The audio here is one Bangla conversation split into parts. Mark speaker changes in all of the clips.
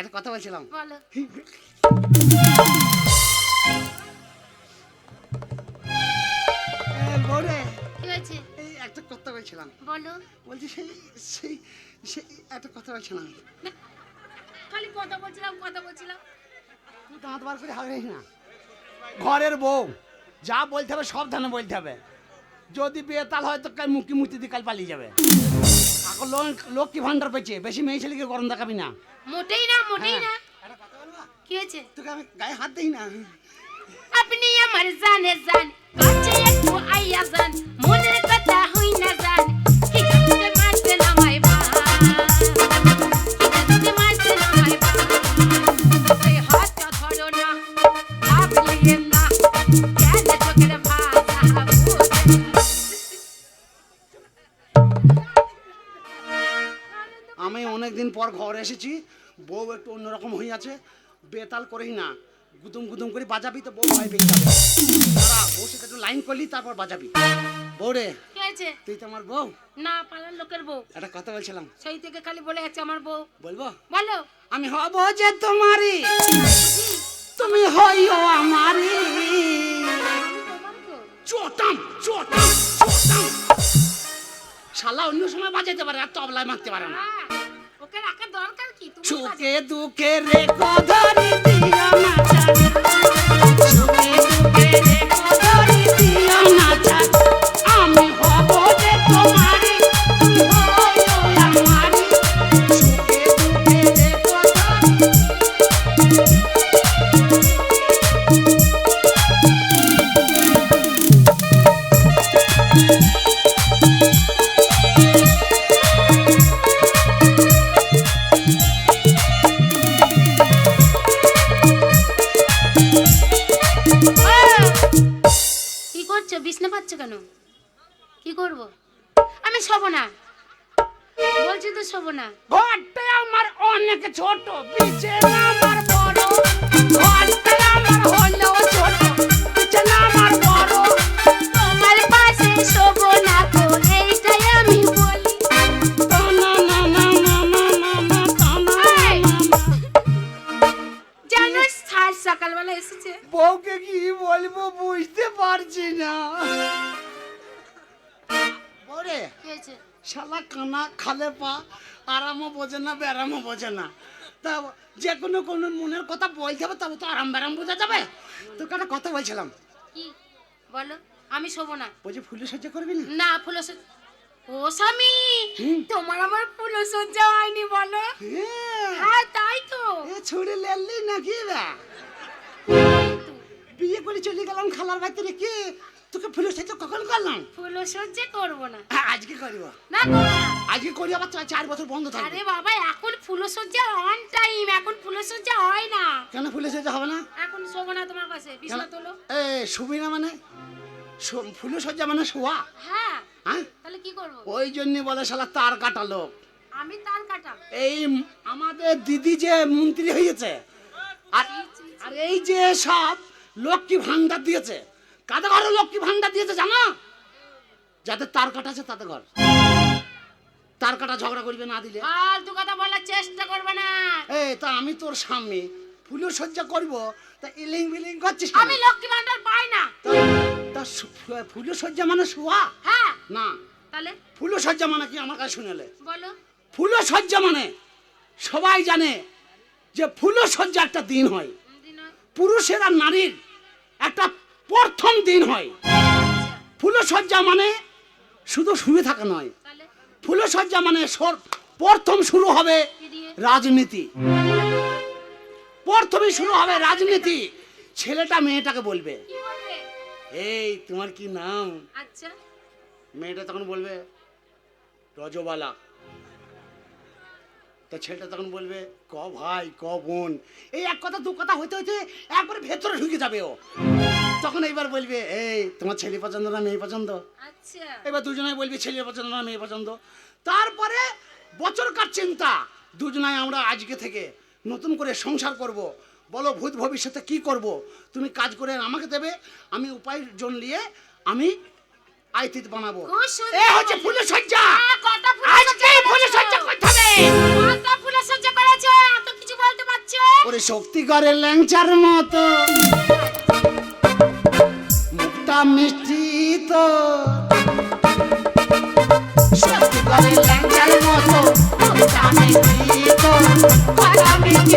Speaker 1: একটা কথা বলছিলাম।
Speaker 2: বলো। কি হয়েছে?
Speaker 1: একটা কথা বলছিলাম।
Speaker 2: বলো।
Speaker 1: বলছি সেই সেই সেই একটা কথা বলছিলাম।
Speaker 2: খালি কথা বলছিলাম কথা বলছিলাম।
Speaker 1: তুই দাঁত বার করে হাগড়িস না। ঘরের বউ যা বলতে হবে সব ধানে বলতে হবে। যদি বেতাল হয় তো কাল মুক্তি মুক্তি দিয়ে কাল পালিয়ে যাবে। এখন লোক লক্ষ্মী ভান্ডার পেয়েছে। বেশি মেয়ে ছেলেকে গরম দেখাবি না।
Speaker 2: মোটেই না মোটেই না।
Speaker 1: কথা
Speaker 2: কি হয়েছে?
Speaker 1: তোকে আমি গায়ে হাত দিই না।
Speaker 2: আপনি আমার জানে জান। কাছে একটু আইয়া
Speaker 1: এসেছি বউ একটু অন্যরকম হয়ে আছে বেতাল করেই না গুদুম গুদুম করে বাজাবি তো বউ ভয় পেয়ে যাবে। দাঁড়া বউ সাথে একটু লাইন করলি তারপর বাজাবি। বউ রে
Speaker 2: কি হয়েছে?
Speaker 1: তুই তো আমার বউ?
Speaker 2: না পালার লোকের বউ।
Speaker 1: একটা কথা বলছিলাম।
Speaker 2: সেই থেকে খালি বলে যাচ্ছে আমার বউ।
Speaker 1: বলব?
Speaker 2: বলো।
Speaker 1: আমি হব যে তোমারই। তুমি হইও আমারই। চটাম চটাম চটাম। শালা অন্য সময় বাজাইতে পারে আর তবলায় মারতে পারে না।
Speaker 2: ওকে রাখার দরকার কি?
Speaker 1: সুখে দুঃখে রেখো ধরি দিও না সুখে দুঃখে রেখো ধরি দিও না আমি হব যে তোমারই, তুমি হইও আমারই। সুখে দুঃখে রেখো ধরি।
Speaker 2: কি সকালবেলা এসেছে।
Speaker 1: বউকে কি বলব বুঝতে পারছি না। বরে শালা কানা খালে পা আরামও বোঝে না ব্যারামও বোঝে না। তা যে কোনো কোনো মনের কথা বলতে হবে তবে তো আরাম ব্যারাম বোঝা যাবে। তোকে একটা কথা বলছিলাম।
Speaker 2: কি? বলো আমি শোবো না।
Speaker 1: বলছি ফুলে সহ্য করবি না?
Speaker 2: না ফুল ও স্বামী তোমার আমার ফুল সজ্জা হয়নি বলো।
Speaker 1: হ্যাঁ।
Speaker 2: হ্যাঁ তাই তো।
Speaker 1: এ ছুড়ে লেলি নাকি রে? বিয়ে করে চলে গেলাম খালার বাড়িতে রেখে। তোকে ফুলের সাথে কখন করলাম?
Speaker 2: ফুল সজ্জা করব না।
Speaker 1: হ্যাঁ, আজকে করিব।
Speaker 2: না
Speaker 1: আজকে করি আবার চার বছর বন্ধ থাকবে।
Speaker 2: আরে বাবা এখন ফুলসজ্জা অন টাইম এখন ফুলসজ্জা হয় না।
Speaker 1: কেন ফুলের সাথে হবে না?
Speaker 2: এখন শোবো না তোমার পাশে বিছনা তোলো।
Speaker 1: এ শুবি না মানে? ফুলের সজ্জা মানে শোয়া?
Speaker 2: হ্যাঁ।
Speaker 1: হ্যাঁ?
Speaker 2: তাহলে কি করব?
Speaker 1: ওই জন্য বলে শালা তার কাটালো
Speaker 2: আমি তার কাটা।
Speaker 1: এই আমাদের দিদি যে মন্ত্রী হয়েছে আর আর এই যে সব লক্ষ্মী ভান্ডার দিয়েছে কাদের ঘরে লক্ষ্মী ভান্ডার দিয়েছে জানো? যাদের তার কাটা আছে তাদের ঘর। তার কাটা ঝগড়া করবে না দিলে।
Speaker 2: ফালতু কথা বলার চেষ্টা করবে না।
Speaker 1: এই তা আমি তোর স্বামী ফুলের সজ্জা করব তা ইলিং বিলিং করছিস?
Speaker 2: আমি লক্ষ্মী ভান্ডার পাই না।
Speaker 1: তা- তা ফুলের সজ্জা মানে শোয়া?
Speaker 2: হ্যাঁ।
Speaker 1: না।
Speaker 2: তাহলে?
Speaker 1: ফুলের সজ্জা মানে কি? আমার কাছে শুনেলে
Speaker 2: বলো।
Speaker 1: ফুলের সজ্জা মানে সবাই জানে যে ফুলের সজ্জা একটা দিন হয়। পুরুষের আর নারীর একটা প্রথম দিন হয়। ফুলসজ্জা মানে শুধু শুয়ে থাকা নয়। ফুলসজ্জা মানে প্রথম শুরু হবে রাজনীতি। প্রথমে শুরু হবে রাজনীতি। ছেলেটা মেয়েটাকে বলবে
Speaker 2: বলবে?
Speaker 1: এই তোমার কি নাম?
Speaker 2: আচ্ছা।
Speaker 1: মেয়েটা তখন বলবে রজবালা। তা ছেলেটা তখন বলবে ক ভাই ক বোন। এই এক কথা দু কথা হইতে হইতে একবারে ভেতরে ঢুকে যাবে ও। তখন এইবার বলবে এই তোমার ছেলে পছন্দ না মেয়ে পছন্দ?
Speaker 2: আচ্ছা।
Speaker 1: এবার দুজনে বলবি ছেলে পছন্দ না মেয়ে পছন্দ? তারপরে বছরকার চিন্তা দুজনায় আমরা আজকে থেকে নতুন করে সংসার করব। বলো ভূত ভবিষ্যতে কি করব? তুমি কাজ করে আমাকে দেবে আমি উপার্জন নিয়ে আমি আইতিত বানাবো। এ হচ্ছে ফুলের সজ্জা
Speaker 2: হ্যাঁ, কটা ফুলের
Speaker 1: আজকে
Speaker 2: সজ্জা
Speaker 1: ফুলের
Speaker 2: করেছ?
Speaker 1: সজ্জা করতে হবে। ওরে শক্তি করে ল্যাংচার মতো। মুখটা মিষ্টি তো। শক্তি করে ল্যাংচার মতো, মুখটা মিষ্টি তো।
Speaker 2: কথা মিষ্টি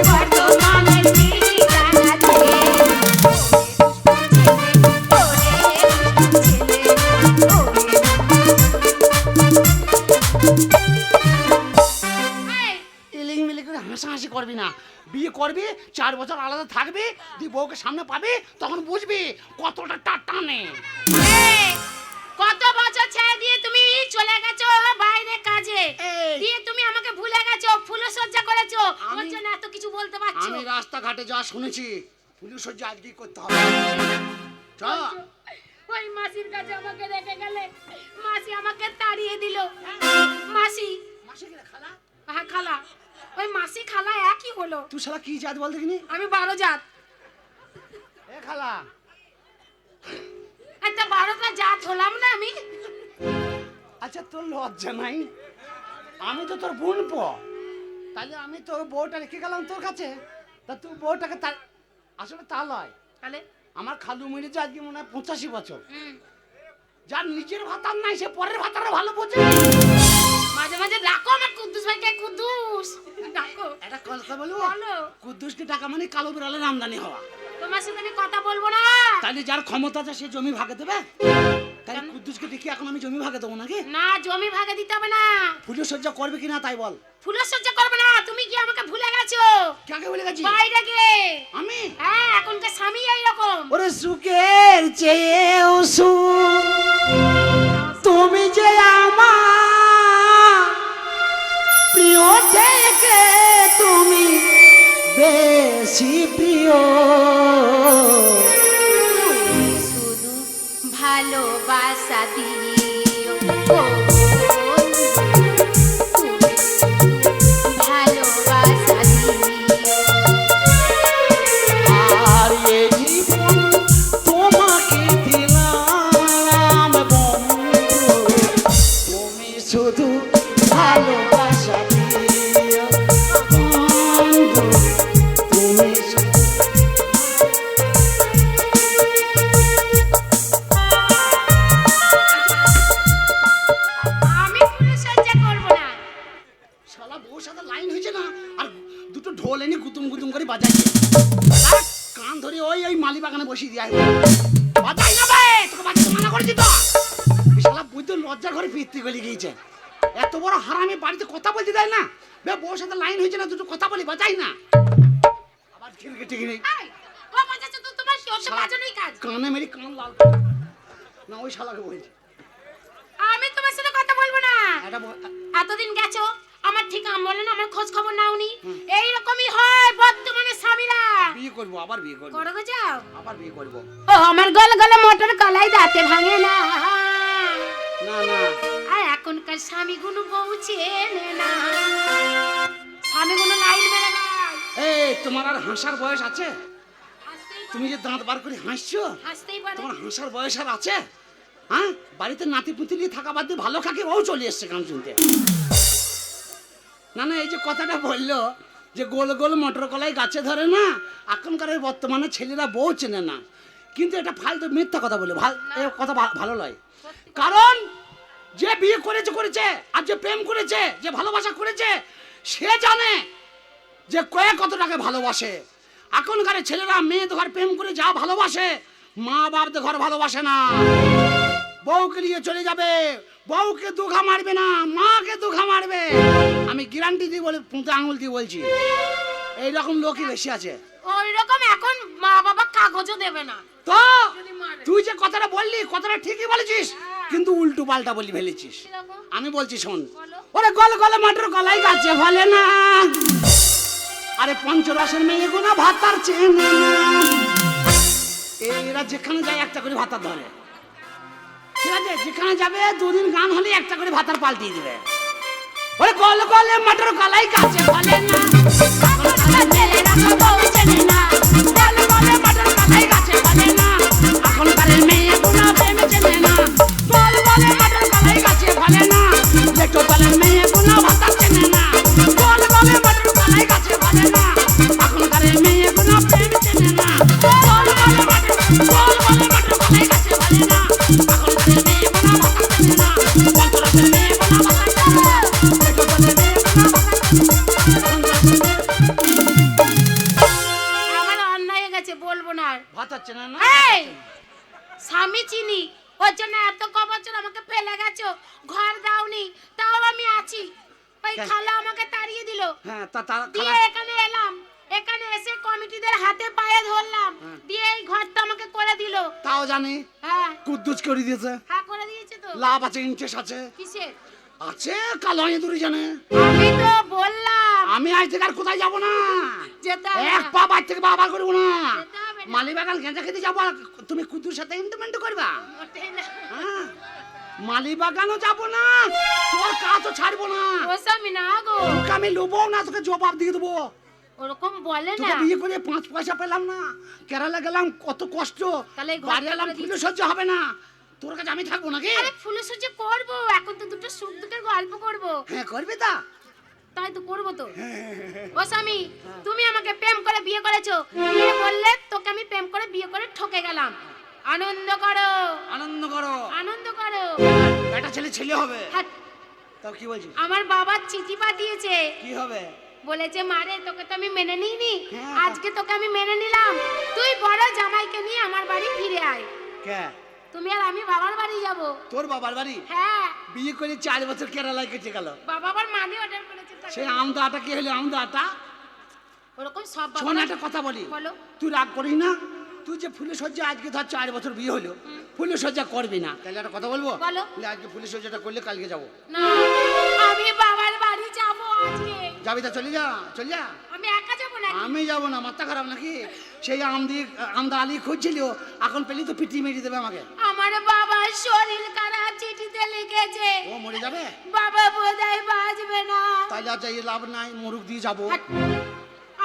Speaker 1: করবি চার বছর আলাদা থাকবি তুই বউকে সামনে পাবি তখন বুঝবি কতটা টাট টানে।
Speaker 2: কত বছর ছেড়ে দিয়ে তুমি চলে গেছো বাইরে কাজে? দিয়ে তুমি আমাকে ভুলে গেছো ফুলসজ্জা করেছ? ওর জন্য এত কিছু বলতে পারছ?
Speaker 1: আমি রাস্তাঘাটে যা শুনেছি পুলিশ সহ্য আজকেই করতে হবে। চ।
Speaker 2: ওই মাসির কাছে আমাকে রেখে গেলে মাসি আমাকে তাড়িয়ে দিল। মাসি। হ্যাঁ খালা। ওই মাসি খালা একই হলো।
Speaker 1: তুই শালা কি জাত বল দেখিনি?
Speaker 2: আমি বারো জাত।
Speaker 1: এ খালা।
Speaker 2: একটা বারোটা জাত হলাম না আমি?
Speaker 1: আচ্ছা তোর লজ্জা নাই? আমি তো তোর বোন প। তাহলে আমি তোর বউটা রেখে গেলাম তোর কাছে। তা তুই বউটাকে তার আসলে তা লয়।
Speaker 2: তাহলে?
Speaker 1: আমার খালু মেরেছে আজকে মনে হয় পঁচাশি বছর। যার নিজের ভাতার নাই সে পরের ভাতারও ভালো বোঝে।
Speaker 2: মাঝে মাঝে ডাকো আমার কুদ্দুস ভাইকে কুদ্দুস। ডাকো।
Speaker 1: একটা কথা বলব?
Speaker 2: বলো।
Speaker 1: কুদ্দুসকে টাকা মানে কালো বিড়ালের আমদানি হওয়া।
Speaker 2: তোমার সাথে আমি কথা বলব না।
Speaker 1: তাহলে যার ক্ষমতা আছে সে জমি ভাগে দেবে? তাহলে কুদ্দুসকে দেখি এখন আমি জমি ভাগে দেবো নাকি?
Speaker 2: না জমি ভাগে দিতে হবে না।
Speaker 1: পুজো সজ্জা করবে কিনা তাই বল।
Speaker 2: ফুলের সজ্জা করবে না তুমি কি আমাকে ভুলে গেছো?
Speaker 1: কাকে বলে গেছি?
Speaker 2: বাইরে গিয়ে
Speaker 1: আমি?
Speaker 2: হ্যাঁ এখনকার স্বামী এইরকম।
Speaker 1: ওরে সুখের চেয়েও সুখ। বেশি
Speaker 2: এতদিন গেছো? আমার ঠিক বলে না আমার খোঁজ খবর নাওনি। এইরকমই হয় বর্তমানে স্বামীরা।
Speaker 1: বিয়ে করব আবার বিয়ে করব।
Speaker 2: করো গো যাও।
Speaker 1: আবার বিয়ে করব।
Speaker 2: ও আমার গল গলে মোটর কলাই দাঁতে ভাঙে না।
Speaker 1: না না।
Speaker 2: আর এখনকার স্বামীগুলো বউ চেনে না। স্বামীগুলো লাইন মেরে দেয়
Speaker 1: এই তোমার আর হাসার বয়স আছে? তুমি যে দাঁত বার করে হাসছো
Speaker 2: হাসতেই পারে।
Speaker 1: তোমার হাসার বয়স আর আছে? হ্যাঁ? বাড়িতে নাতি পুতি নিয়ে থাকা বাদ দিয়ে ভালো খাকে ও চলে এসছে গান শুনতে? না না এই যে কথাটা বলল যে গোল গোল মটর কলাই গাছে ধরে না এখনকার বর্তমানে ছেলেরা বউ চেনে না। কিন্তু এটা ফালতু মিথ্যা কথা বলে ভালো কথা ভালো নয়। কারণ যে বিয়ে করেছে করেছে আর যে প্রেম করেছে যে ভালোবাসা করেছে সে জানে যে কয়ে কত টাকা ভালোবাসে। এখনকার ছেলেরা মেয়েদের ঘর প্রেম করে যা ভালোবাসে মা বাপদের ঘর ভালোবাসে না। বউকে নিয়ে চলে যাবে। বউকে দুঘা মারবে না মাকে দুঘা মারবে। আমি গ্যারান্টি দিয়ে বলে পুঁতে আঙুল দিয়ে বলছি এইরকম লোকই বেশি আছে।
Speaker 2: ওই রকম এখন মা বাবা কাগজও দেবে না।
Speaker 1: তো তুই যে কথাটা বললি কথাটা ঠিকই বলেছিস কিন্তু উল্টো পাল্টা বলি ফেলেছিস। আমি বলছি শোন ওরে গল গলে মাঠের গলাই গাছে ফলে না। আরে পঞ্চরসের মেয়েগুলো ভাতার চেনে না। এরা যেখানে যায় একটা করে ভাতার ধরে। ঠিক আছে, যেখানে যাবে, দুদিন গান হলে একটা করে ভাতার পাল্টিয়ে দিবে। ওরে গল গলে মাঠের গলাই গাছে ফলে না।
Speaker 2: না।
Speaker 1: লাভ আছে?
Speaker 2: কিসের?
Speaker 1: আছে? কালো ইঁদুরি জানে।
Speaker 2: আমি তো বললাম।
Speaker 1: আমি আজ থেকে আর কোথায় যাব না?
Speaker 2: যেতে
Speaker 1: এক পা বাইর থেকে বাবা করব না। মালিবাগান গেঁজা খেতে যাব তুমি কুদ্দুর সাথে ইন্টারমেন্ট করবা। হ্যাঁ? মালিবাগানও যাব না। তোর কাজও ছাড়বো না।
Speaker 2: ও স্বামী না গো।
Speaker 1: তোকে আমি লুবো না তোকে জবাব দিয়ে দেবো।
Speaker 2: ওরকম বলে না।
Speaker 1: বিয়ে করে পাঁচ পয়সা পেলাম না। কেরালা গেলাম কত কষ্ট।
Speaker 2: তাহলে
Speaker 1: বাড়ি এলাম ফুলে সহ্য হবে না। তোর কাছে আমি থাকব নাকি?
Speaker 2: আরে ফুলে সুজে করব এখন তো দুটো সুখ দুঃখের গল্প করব।
Speaker 1: হ্যাঁ করবি তা?
Speaker 2: তাই তো করব তো। ও স্বামী তুমি আমাকে প্রেম করে বিয়ে করেছ। বিয়ে করলে তোকে আমি প্রেম করে বিয়ে করে ঠকে গেলাম। আনন্দ করো।
Speaker 1: আনন্দ করো।
Speaker 2: আনন্দ করো।
Speaker 1: একটা ছেলে ছেলে হবে। তাও কি বলছিস?
Speaker 2: আমার বাবা চিঠি পাঠিয়েছে।
Speaker 1: কি হবে?
Speaker 2: বলেছে মারে তোকে তো আমি মেনে নিইনি।
Speaker 1: হ্যাঁ।
Speaker 2: আজকে তোকে আমি মেনে নিলাম। তুই বড় জামাইকে নিয়ে আমার বাড়ি ফিরে আয়।
Speaker 1: কে?
Speaker 2: তুমি আর আমি বাবার বাড়ি যাব।
Speaker 1: তোর বাবার বাড়ি?
Speaker 2: হ্যাঁ।
Speaker 1: বিয়ে করে চার বছর কেরালায় কেটে গেল।
Speaker 2: বাবা আবার মানি অর্ডার করেছে।
Speaker 1: সেই আমদা আটা কি হলো আমদা আটা
Speaker 2: ওরকম সব বাবা
Speaker 1: শোন একটা কথা বলি।
Speaker 2: বলো।
Speaker 1: তুই রাগ করিস না। তুই যে ফুলে সজ্জা আজকে ধর চার বছর বিয়ে হলো ফুলে সজ্জা করবি না। তাহলে একটা কথা বলব?
Speaker 2: বলো।
Speaker 1: আজকে ফুলে সজ্জাটা করলে কালকে যাব।
Speaker 2: না আমি বাবার বাড়ি যাব আজকে।
Speaker 1: যাবি তা চলে যা চলে যা।
Speaker 2: আমি না
Speaker 1: আমি যাব না মাথা খারাপ নাকি? সেই আমদি আমদা আলী খুঁজছিল এখন পেলি তো পিটি মেরে দেবে আমাকে।
Speaker 2: আমার বাবার শরীর খারাপ চিঠিতে লিখেছে।
Speaker 1: ও মরে যাবে?
Speaker 2: বাবা বোধহয় বাঁচবে না।
Speaker 1: তাইলে আর যাই লাভ নাই মুরুখ দিয়ে যাব।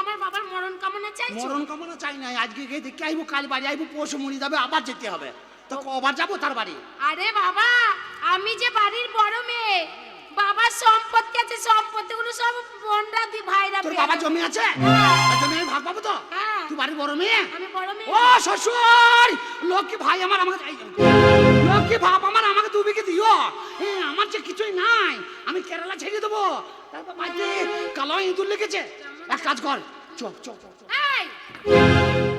Speaker 2: আমার বাবার মরণ কামনা চাইছো?
Speaker 1: মরণ কামনা চাই নাই আজকে গিয়ে দেখে আইবো কাল বাড়ি আইবো পরশু মরে যাবে আবার যেতে হবে। তো কবার যাব তার বাড়ি?
Speaker 2: আরে বাবা আমি যে বাড়ির বড় মেয়ে বাবার সম্পত্তি আছে সম্পত্তিগুলো সব বোনরা দি ভাইরা
Speaker 1: তোর
Speaker 2: নেবে।
Speaker 1: জমি আছে?
Speaker 2: হ্যাঁ।
Speaker 1: জমি আমি ভাগ পাবো তো?
Speaker 2: হ্যাঁ।
Speaker 1: তুই বাড়ির বড় মেয়ে?
Speaker 2: আমি বড় মেয়ে।
Speaker 1: ও শ্বশুর! লক্ষ্মী ভাই আমার আমাকে লক্ষ্মী বাপ আমার আমাকে দু বিঘে দিও। আমার যে কিছুই নাই আমি কেরালা ছেড়ে দেবো। তারপর বাড়িতে কালো ইঁদুর লেগেছে। এক কাজ কর। চ চ চ চ।
Speaker 2: এই!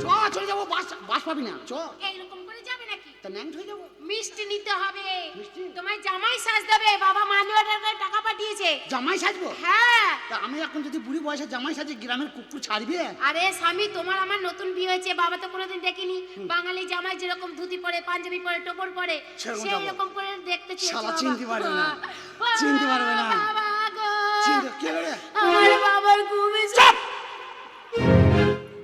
Speaker 1: চ চলে যাব বাস বাস পাবি না। চ।
Speaker 2: এইরকম করে যাবে নাকি
Speaker 1: তা হয়ে যাব
Speaker 2: মিষ্টি নিতে হবে
Speaker 1: মিষ্টি?
Speaker 2: তোমায় জামাই সাজ দেবে বাবা মানি অর্ডার করে টাকা পাঠিয়েছে
Speaker 1: জামাই সাজবো
Speaker 2: হ্যাঁ
Speaker 1: তা আমি এখন যদি বুড়ি বয়সে জামাই সাজে গ্রামের কুকুর ছাড়বে
Speaker 2: আরে স্বামী তোমার আমার নতুন বিয়ে হয়েছে বাবা তো কোনোদিন দেখিনি বাঙালি জামাই যেরকম ধুতি পরে পাঞ্জাবি পরে টোপর পরে
Speaker 1: সেরকম
Speaker 2: সেই। রকম করে দেখতে চেয়েছে
Speaker 1: শালা
Speaker 2: বাবা।
Speaker 1: চিনতে পারবে না।
Speaker 2: বাবা,
Speaker 1: চিনতে পারবে না।
Speaker 2: বাবা গো।
Speaker 1: চিনতে- কে রে?
Speaker 2: আমার বাবার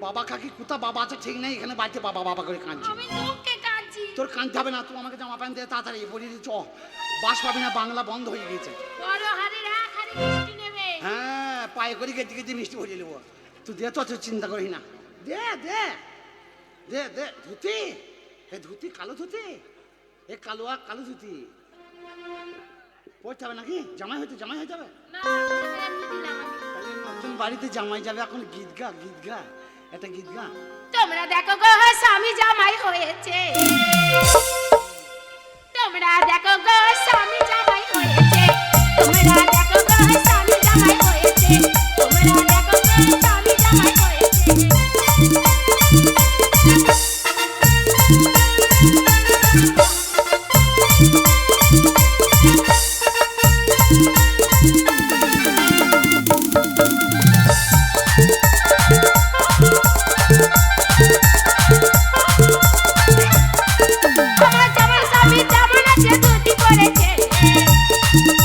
Speaker 1: বাবা কাকি কোথা বাবা আছে ঠিক নাই এখানে বাড়িতে বাবা বাবা করে কাঁদছে
Speaker 2: আমি দুঃখে কাঁদছি
Speaker 1: তোর কাঁদতে হবে না তুই আমাকে জামা প্যান্ট দিয়ে তাড়াতাড়ি দিয়ে চ বাস পাবি না বাংলা বন্ধ হয়ে
Speaker 2: নেবে।
Speaker 1: হ্যাঁ পায়ে করে গেতে গেতে মিষ্টি ভরিয়ে নেব তুই দে তো চিন্তা করিস না। দে দে দে দে ধুতি। এ ধুতি কালো ধুতি। এ কালো আর কালো ধুতি। পড়তে হবে নাকি? জামাই হইতে জামাই হয়ে যাবে নতুন বাড়িতে জামাই যাবে এখন গীত গা গীত গা একটা গীত গা
Speaker 2: তোমরা দেখো গো, স্বামী জামাই হয়েছে। তোমরা দেখো গো, স্বামী জামাই হয়েছে। তোমরা দেখো গো, স্বামী জামাই হয়েছে। তোমরা দেখো গো, স্বামী জামাই হয়েছে।
Speaker 1: thank you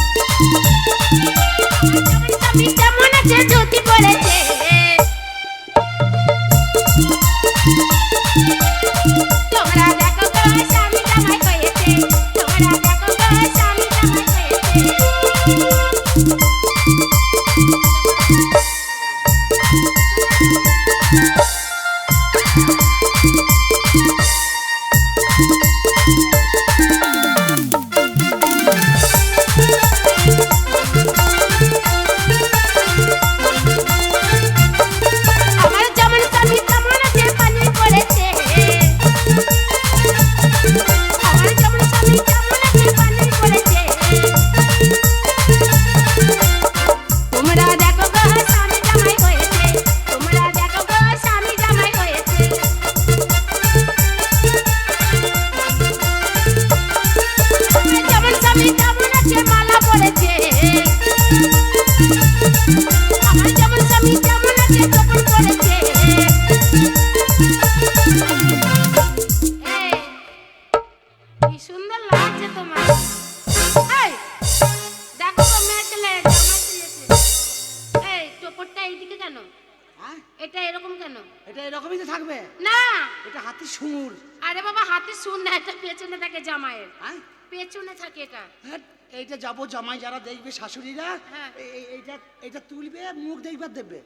Speaker 1: সুর
Speaker 2: আরে বাবা হাতে শুন না এটা পেছনে থাকে জামাইয়ের।
Speaker 1: হ্যাঁ?
Speaker 2: পেছনে থাকে এটা।
Speaker 1: হ্যাঁ, এইটা যাব জামাই যারা দেখবে শাশুড়িরা
Speaker 2: হ্যাঁ।
Speaker 1: এই- এই- এইটা এটা তুলবে মুখ দেখবার দেবে।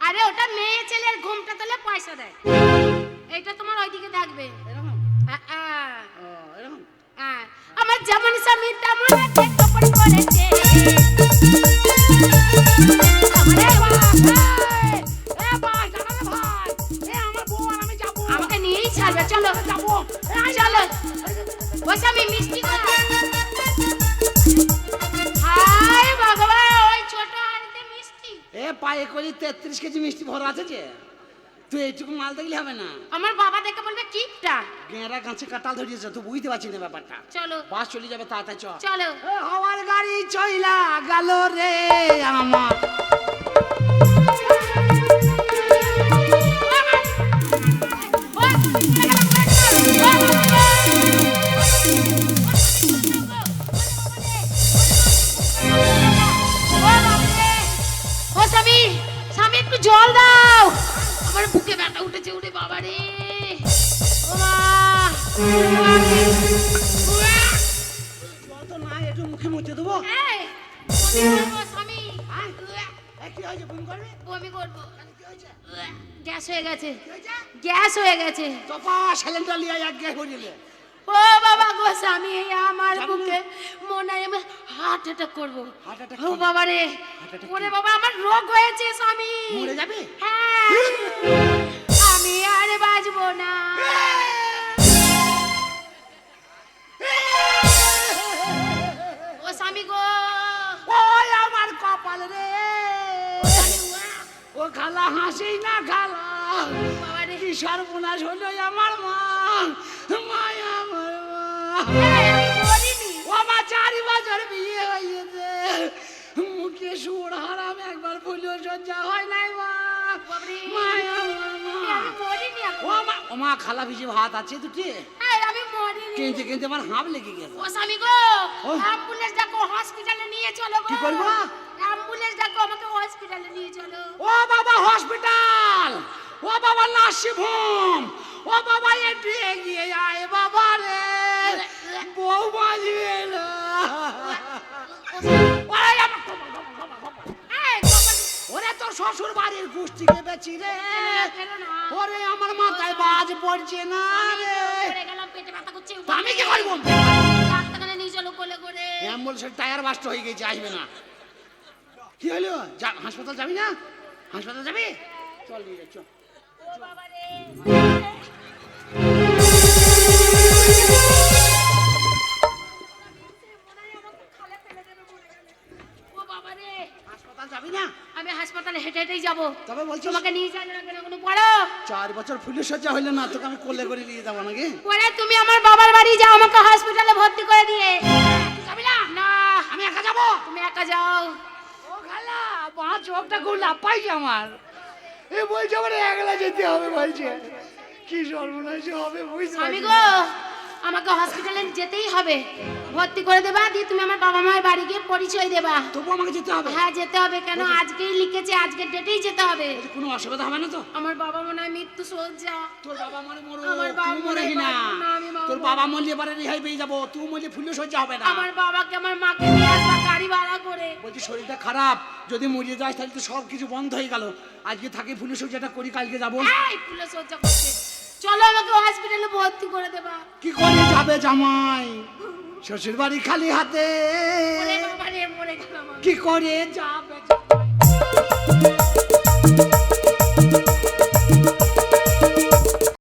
Speaker 2: আরে ওটা মেয়ে ছেলের ঘুমটা তোলে পয়সা দেয়। এইটা তোমার ওইদিকে থাকবে।
Speaker 1: এরকম।
Speaker 2: আমার যেমন স্বামী তেমন আছে কাপড় পরেছে। আমারে ছাড়বে চলো চলো ও স্বামী মিষ্টি হাই ভগবান ওই ছোট হাড়িতে মিষ্টি।
Speaker 1: এ পায়ে করি তেত্রিশ কেজি মিষ্টি ভরা আছে যে? তুই এইটুকু মাল দেখলে হবে না?
Speaker 2: আমার বাবা দেখে বলবে কিপটা।
Speaker 1: গেঁড়া গাছে কাটাল ধরিয়েছে তুই বুঝতে পারছিস না ব্যাপারটা।
Speaker 2: চলো।
Speaker 1: বাস চলে যাবে তাড়াতাড়ি
Speaker 2: চলো।
Speaker 1: এ হওয়ার গাড়ি চইলা গেল রে আমার।
Speaker 2: জল দাও। আমার বুকে ব্যথা উঠেছে উঠে বাবা রে
Speaker 1: মুখে মুছে দেবো?
Speaker 2: এই, স্বামী। বমি করব? গ্যাস হয়ে গেছে। গ্যাস হয়ে গেছে।
Speaker 1: চপা সিলিন্ডার লিয়ে এক গ্যাস ভরিলে
Speaker 2: ও বাবা গো স্বামী আমার বুকে মনে হয় আমি হার্ট অ্যাটাক করব। ও বাবা রে ওরে বাবা আমার রোগ হয়েছে স্বামী।
Speaker 1: মরে যাবে?
Speaker 2: হ্যাঁ। আমি আর বাঁচবো না। ও স্বামী গো।
Speaker 1: ওই আমার কপাল রে। ও খালা হাসি না খালা। কি সর্বনাশ হলো আমার মা। ও আমার চারি বছর বিয়ে হয়েছে মুখে হয় নাই মা। মা খালা ভাত আছে দুটি
Speaker 2: আমি মরিনি
Speaker 1: কিনতে কিনতে লেগে গেছে
Speaker 2: ও স্বামী গো। অ্যাম্বুলেন্স ডাকো হসপিটালে নিয়ে চলো গো
Speaker 1: কি করব?
Speaker 2: অ্যাম্বুলেন্স ডাকো আমাকে হসপিটালে নিয়ে চলো
Speaker 1: ও বাবা হসপিটাল ও বাবা নার্সিং হোম ও বাবা একটু এগিয়ে আয় বাবা রে বউ বাজবে না ওরে তোর শ্বশুর বাড়ির গুষ্টিকে বেচি রে? ওরে আমার মাথায় বাজ পড়ছে না রে। আমি কি করব?
Speaker 2: ডাক্তারখানে নিয়ে চলো কোলে করে।
Speaker 1: অ্যাম্বুলেন্সের টায়ার বাস্ট হয়ে গেছে আসবে না। কি হলো? হাসপাতাল যাবি না? হাসপাতাল যাবি? চল নিয়ে চল। তবে বলছিস
Speaker 2: তোমাকে নিয়ে যাই না কেন পড়ো?
Speaker 1: চার বছর ফুলের সজ্জা হইলে না তোকে আমি কোলে করে নিয়ে যাব নাকি?
Speaker 2: পরে তুমি আমার বাবার বাড়ি যাও আমাকে হসপিটালে ভর্তি করে দিয়ে।
Speaker 1: তুই যাবি না?
Speaker 2: না
Speaker 1: আমি একা যাব।
Speaker 2: তুমি একা যাও।
Speaker 1: ও খালা মা চোখটা খুব লাপাইছে আমার। এ বলছে আমার একলা যেতে হবে বলছে। কি সর্বনাশ হবে বুঝতে
Speaker 2: স্বামী
Speaker 1: পারছি
Speaker 2: গো
Speaker 1: না।
Speaker 2: আমাকে হসপিটালে যেতেই হবে। ভর্তি করে দেবা দিয়ে তুমি আমার বাবা মায়ের বাড়ি গিয়ে পরিচয় দেবা।
Speaker 1: তবু আমাকে যেতে হবে?
Speaker 2: হ্যাঁ যেতে হবে কেন? আজকেই লিখেছে আজকের ডেটেই যেতে হবে।
Speaker 1: কোনো অসুবিধা হবে না তো?
Speaker 2: আমার বাবা মনে হয় মৃত্যু সজ্জা।
Speaker 1: তোর বাবা মরে মরো
Speaker 2: আমার বাবা
Speaker 1: মরে না। তোর বাবা মরলে এবারে রেহাই পেয়ে যাব। তুই মরলে ফুলে সজ্জা হবে না।
Speaker 2: আমার বাবাকে আমার মাকে নিয়ে আসবা গাড়ি ভাড়া করে।
Speaker 1: বলছি শরীরটা খারাপ। যদি মরিয়ে যাস তাহলে তো সব কিছু বন্ধ হয়ে গেল। আজকে থাকি ফুলে সজ্জাটা করি কালকে যাব।
Speaker 2: এই ফুলে সজ্জা করছে চলো আমাকে হসপিটালে ভর্তি করে দেবা।
Speaker 1: কি করে যাবে জামাই? শ্বশুর বাড়ি খালি হাতে।
Speaker 2: মরে গেলাম
Speaker 1: কি করে যাবে জামাই?